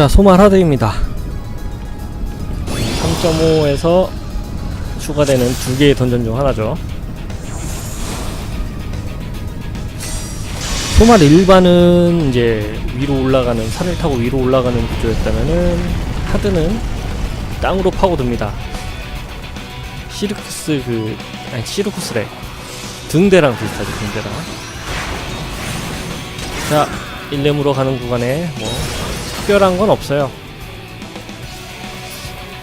자, 소말 하드입니다. 3.5에서 추가되는 두 개의 던전 중 하나죠. 소말 일반은 이제 위로 올라가는 산을 타고 위로 올라가는 구조였다면은 하드는 땅으로 파고듭니다. 시르쿠스 그 아니 시르쿠스래 등대랑 비슷하죠 등대랑. 자 1렘으로 가는 구간에 뭐 특별한 건 없어요.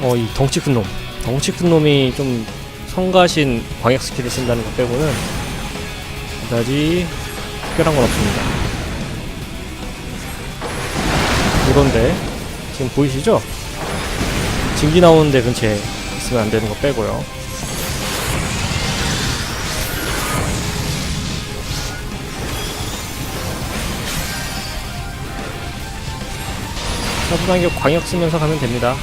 어 이 덩치 큰 놈, 덩치 큰 놈이 좀 성가신 광역 스킬을 쓴다는 것 빼고는 그다지 특별한 건 없습니다. 그런데 지금 보이시죠? 증기 나오는 데 근처에 있으면 안 되는 거 빼고요. 차분하게 광역 쓰면서 가면 됩니다.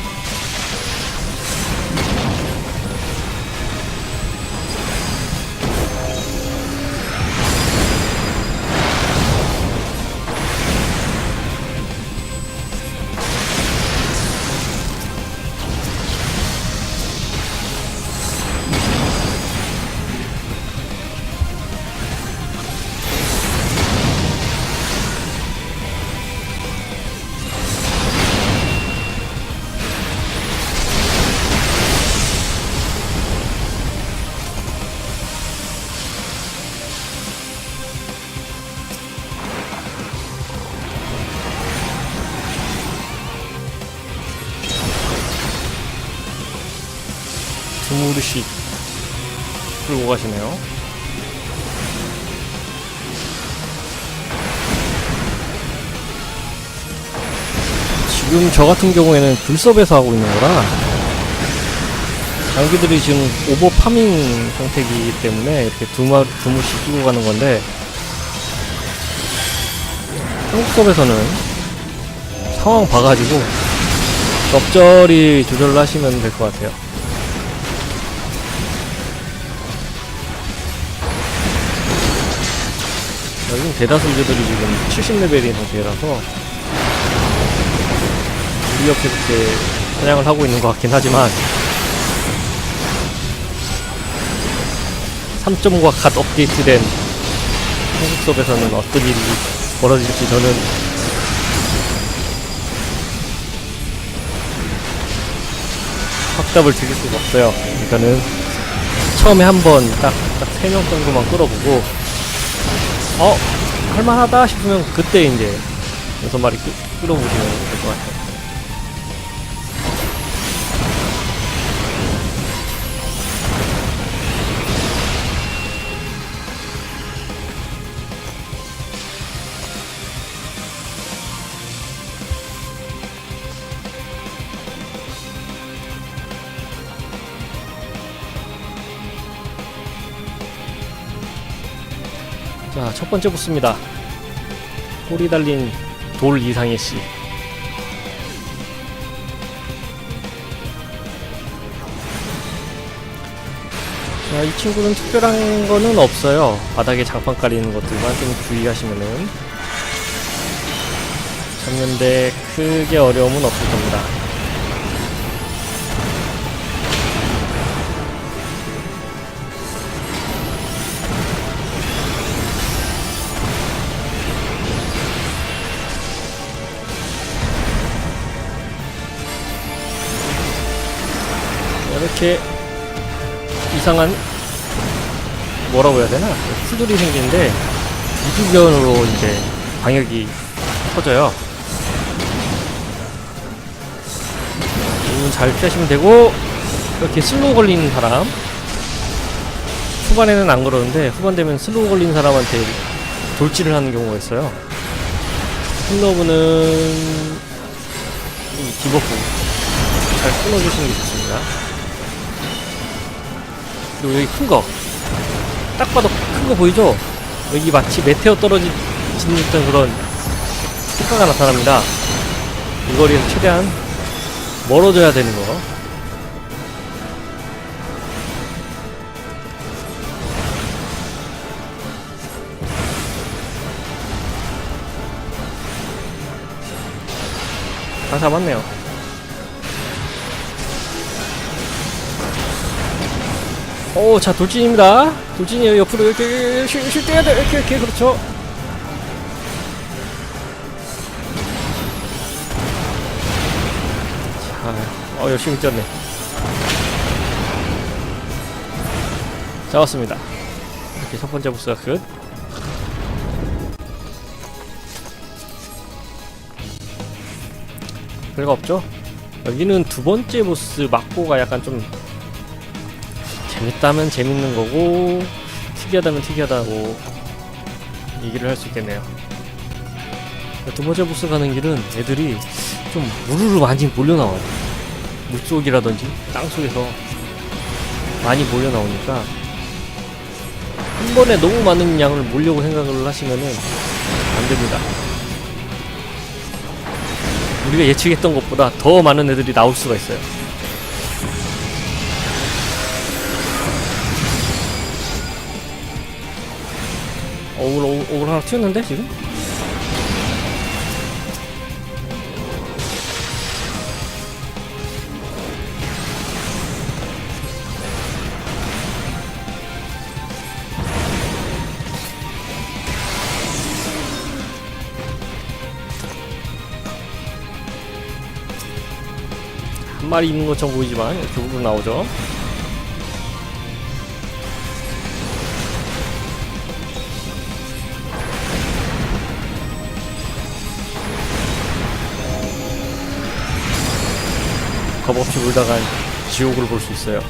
끌고 가시네요. 지금 저 같은 경우에는 불섭에서 하고 있는 거라 장비들이 지금 오버 파밍 상태이기 때문에 이렇게 두마, 두무씩 끼고 가는 건데 한국섭에서는 상황 봐가지고 적절히 조절을 하시면 될 것 같아요. 대다수 유저들이 지금 70레벨인 상태라서 우리 옆에 그렇게 사냥을 하고 있는 것 같긴 하지만 3.5가 갓 업데이트된 한국 수업에서는 어떤 일이 벌어질지 저는 확답을 드릴 수가 없어요. 그러니까는 처음에 한번 딱 딱 3명 정도만 끌어보고 어 할만하다 싶으면 그때 이제 여섯 마리 끌, 끌어보시면 될 것 같아요. 자, 첫 번째 보스입니다. 꼬리 달린 돌 이상의 씨. 자, 이 친구는 특별한 거는 없어요. 바닥에 장판 깔리는 것들만 좀 주의하시면은 잡는데 크게 어려움은 없을 겁니다. 이렇게 이상한 뭐라고 해야 되나 풀들이 생기는데 이주변으로 이제 방역이 터져요. 잘 피하시면 되고 이렇게 슬로우 걸리는 사람 후반에는 안 그러는데 후반 되면 슬로우 걸리는 사람한테 돌진을 하는 경우가 있어요. 슬로우는 이 디버프 잘 끊어주시는 게 좋습니다. 그리고 여기 큰 거. 딱 봐도 큰 거 보이죠? 여기 마치 메테오 떨어지는 듯한 그런 효과가 나타납니다. 이 거리에서 최대한 멀어져야 되는 거. 다 잡았네요. 오, 자, 돌진입니다. 돌진이에요. 옆으로 이렇게, 쉴, 쉴 때야 돼. 이렇게, 이렇게, 그렇죠. 자, 어, 열심히 뛰었네. 잡았습니다. 이렇게 첫 번째 보스가 끝. 별거 없죠? 여기는 두 번째 보스 막고가 약간 좀 재밌다면 재밌는 거고 특이하다면 특이하다고 얘기를 할 수 있겠네요. 두 번째 보스 가는 길은 애들이 좀 우르르 많이 몰려 나와요. 물속이라든지 땅 속에서 많이 몰려 나오니까 한 번에 너무 많은 양을 몰려고 생각을 하시면은 안 됩니다. 우리가 예측했던 것보다 더 많은 애들이 나올 수가 있어요. 오글, 오글, 오글 하나 튀었는데, 지금? 한 마리 있는 것처럼 보이지만 이렇게 우르르 나오죠. 물다간 지옥을 볼수 있어요.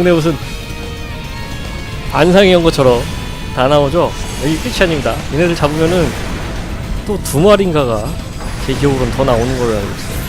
동네 무슨 안상이 온 것처럼 다 나오죠? 여기 끝이 아닙니다. 얘네들 잡으면은 또 두 마리인가가 제 기억으로는 더 나오는 걸로 알고 있어요.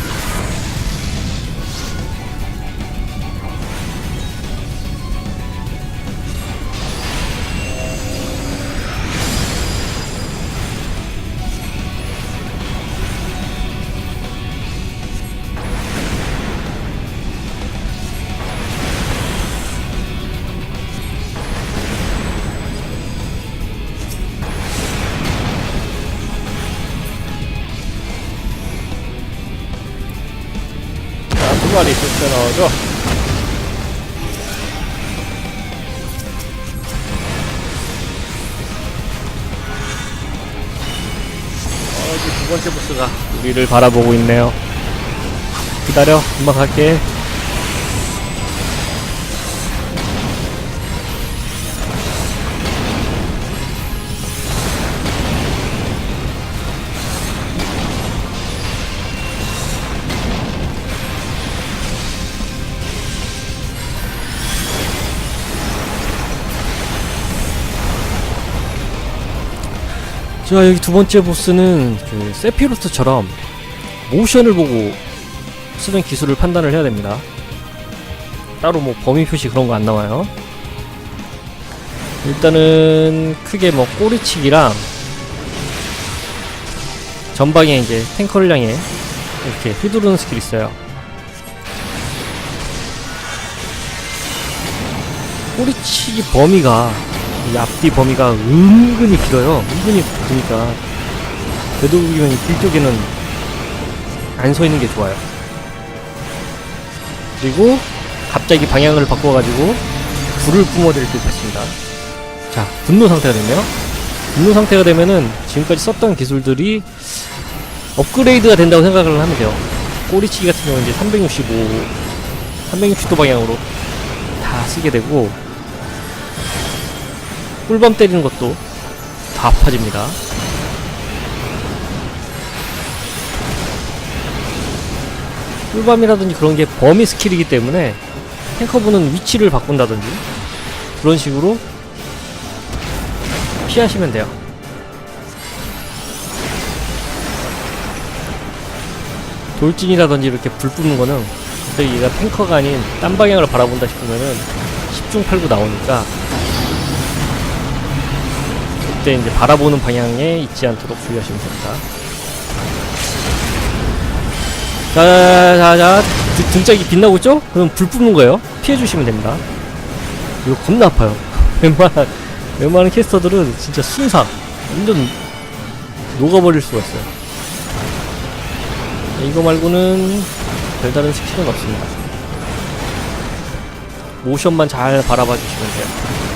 번째 보스가 우리를 바라보고 있네요. 기다려, 금방 갈게. 자, 여기 두 번째 보스는 그 세피로스처럼 모션을 보고 쓰는 기술을 판단을 해야 됩니다. 따로 뭐 범위 표시 그런 거 안 나와요. 일단은 크게 뭐 꼬리치기랑 전방에 이제 탱커를 향해 이렇게 휘두르는 스킬이 있어요. 꼬리치기 범위가 이 앞뒤 범위가 은근히 길어요. 은근히 기니까 되도록이면 길 쪽에는 안 서 있는 게 좋아요. 그리고 갑자기 방향을 바꿔가지고 불을 뿜어댈 듯 했습니다. 자, 분노 상태가 됐네요. 분노 상태가 되면은 지금까지 썼던 기술들이 업그레이드가 된다고 생각을 하면 돼요. 꼬리치기 같은 경우는 이제 365, 360도 방향으로 다 쓰게 되고, 꿀밤 때리는 것도 다 아파집니다. 꿀밤이라든지 그런 게 범위 스킬이기 때문에 탱커분은 위치를 바꾼다든지 그런 식으로 피하시면 돼요. 돌진이라든지 이렇게 불 뿜는 거는 갑자기 얘가 탱커가 아닌 딴 방향을 바라본다 싶으면은 10중 8구 나오니까 그때 이제 바라보는 방향에 있지 않도록 주의하시면 됩니다. 자 자 자 등짝이 빛나고 있죠? 그럼 불 뿜는 거예요. 피해 주시면 됩니다. 이거 겁나 아파요. 웬만한 웬만한 캐스터들은 진짜 순삭 완전 녹아버릴 수가 있어요. 이거 말고는 별다른 스킬은 없습니다. 모션만 잘 바라봐 주시면 돼요.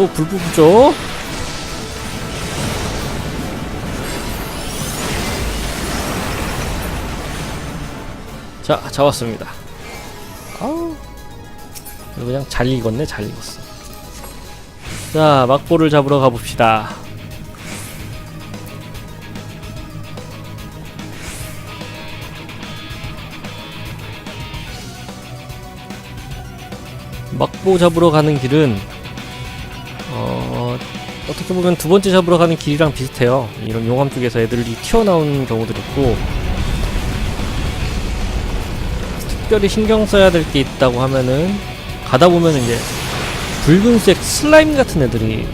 또불 뿜죠? 자, 잡았습니다. 아우. 그냥 잘 익었네, 잘 익었어. 자, 막보를 잡으러 가봅시다. 막보 잡으러 가는 길은 어, 어떻게 보면 두 번째 잡으러 가는 길이랑 비슷해요. 이런 용암 쪽에서 애들이 튀어나오는 경우도 있고 특별히 신경 써야 될 게 있다고 하면은 가다 보면 이제 붉은색 슬라임 같은 애들이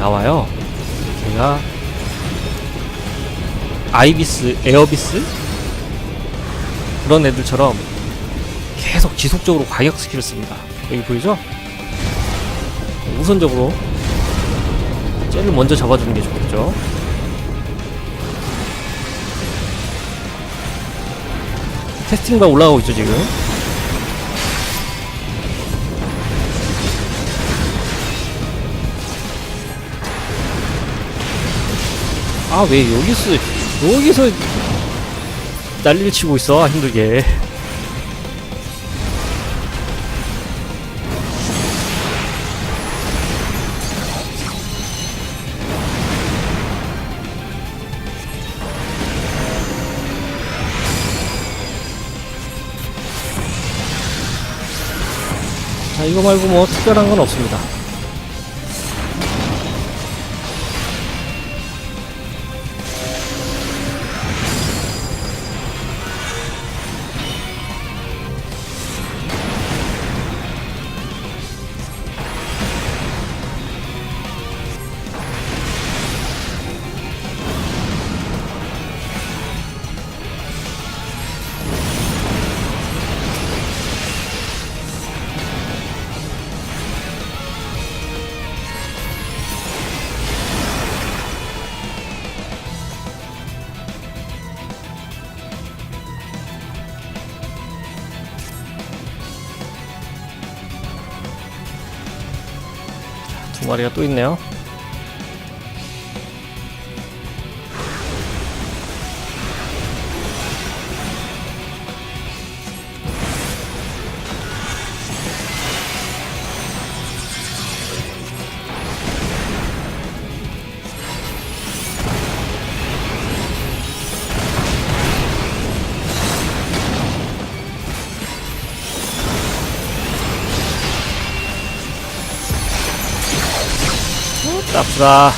나와요. 제가 아이비스, 에어비스 그런 애들처럼 계속 지속적으로 과격 스킬을 씁니다. 여기 보이죠? 우선적으로 쟤를 먼저 잡아주는 게 좋겠죠. 테스팅바 올라가고 있죠 지금. 아 왜 여기서 여기서 난리를 치고 있어 힘들게. 이거 말고 뭐 특별한 건 없습니다. 두 마리가 또 있네요. 나쁘다.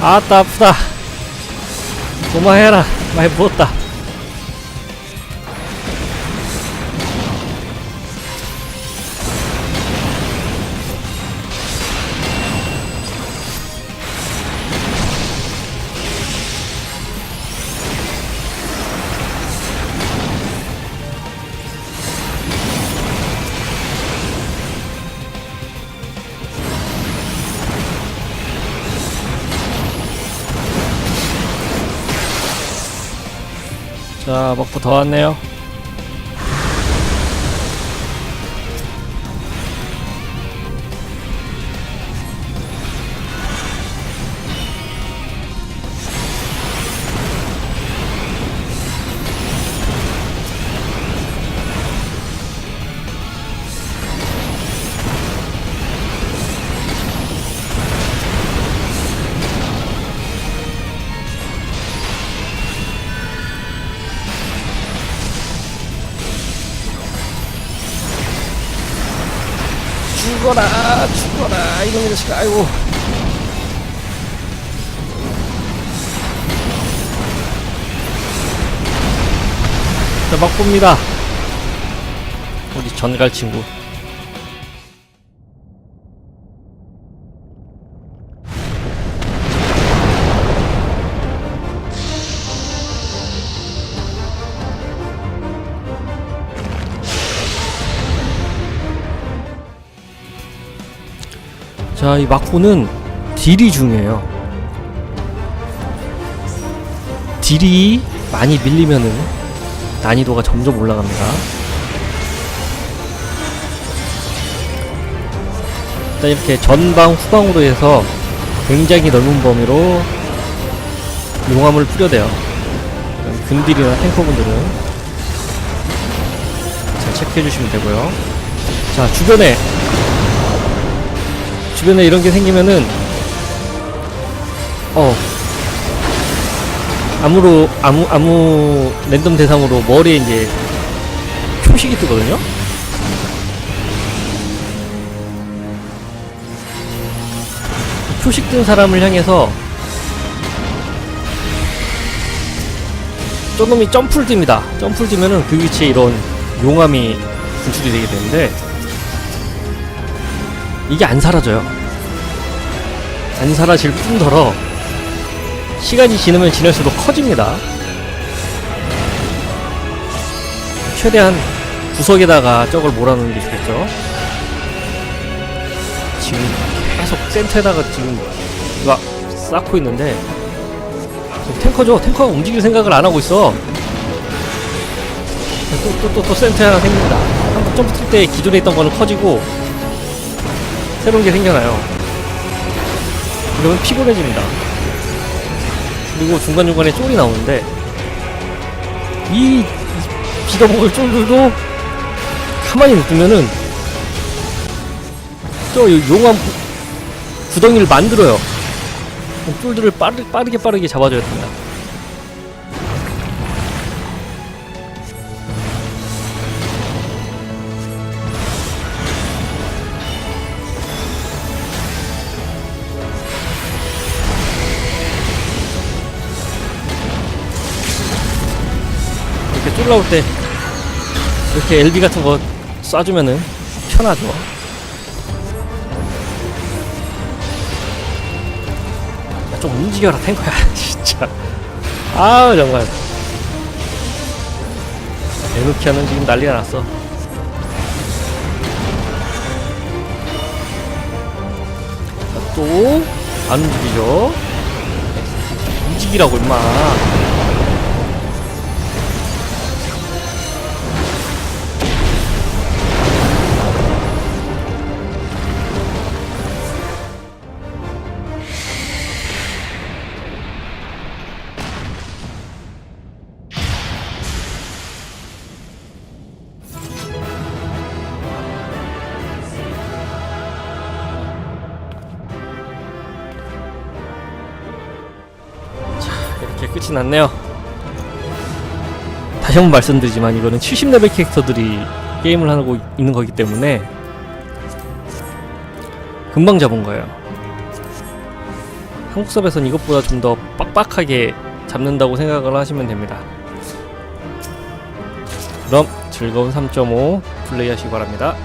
아따 아프다. 그만해라. 많이 부었다. 자, 먹고 더 왔네요. 죽어라 죽어라. 이놈의 자식아 아이고. 자 막봅니다. 우리 전갈 친구 자, 이 막고는 딜이 중요해요. 딜이 많이 밀리면은 난이도가 점점 올라갑니다. 일단 이렇게 전방 후방으로 해서 굉장히 넓은 범위로 용암을 뿌려대요. 근딜이나 탱커분들은 잘 체크해 주시면 되고요. 자, 주변에 주변에 이런 게 생기면은 어 아무로 아무 아무 랜덤 대상으로 머리에 이제 표식이 뜨거든요. 표식 뜬 사람을 향해서 저놈이 점프를 띱니다. 점프를 뛰면은 그 위치에 이런 용암이 분출이 되게 되는데 이게 안 사라져요. 안 사라질 뿐더러 시간이 지나면 지날수록 커집니다. 최대한 구석에다가 저걸 몰아놓는 게 좋겠죠. 지금 계속 센터에다가 지금 누가 쌓고 있는데 탱커죠. 탱커가 움직일 생각을 안 하고 있어. 또 또 또 또 센터에 하나 생깁니다. 한번 점프 칠때 기존에 있던 거는 커지고 새로운 게 생겨나요. 이러면 피곤해집니다. 그리고 중간중간에 쫄이 나오는데, 이 빌어먹을 쫄들도 가만히 냅두면은, 저 용암 구- 구덩이를 만들어요. 쫄들을 빠르, 빠르게 빠르게 잡아줘야 됩니다. 나올 때 이렇게 LB 같은 거 쏴주면은 편하죠. 야, 좀 움직여라 탱커야 진짜. 아 정말. 에누키아는 지금 난리가 났어. 또 안 움직이죠? 움직이라고 임마. 끝이 났네요. 다시 한번 말씀드리지만 이거는 70레벨 캐릭터들이 게임을 하고 있는 거기 때문에 금방 잡은 거예요. 한국 섭에선 이것보다 좀 더 빡빡하게 잡는다고 생각을 하시면 됩니다. 그럼 즐거운 3.5 플레이 하시기 바랍니다.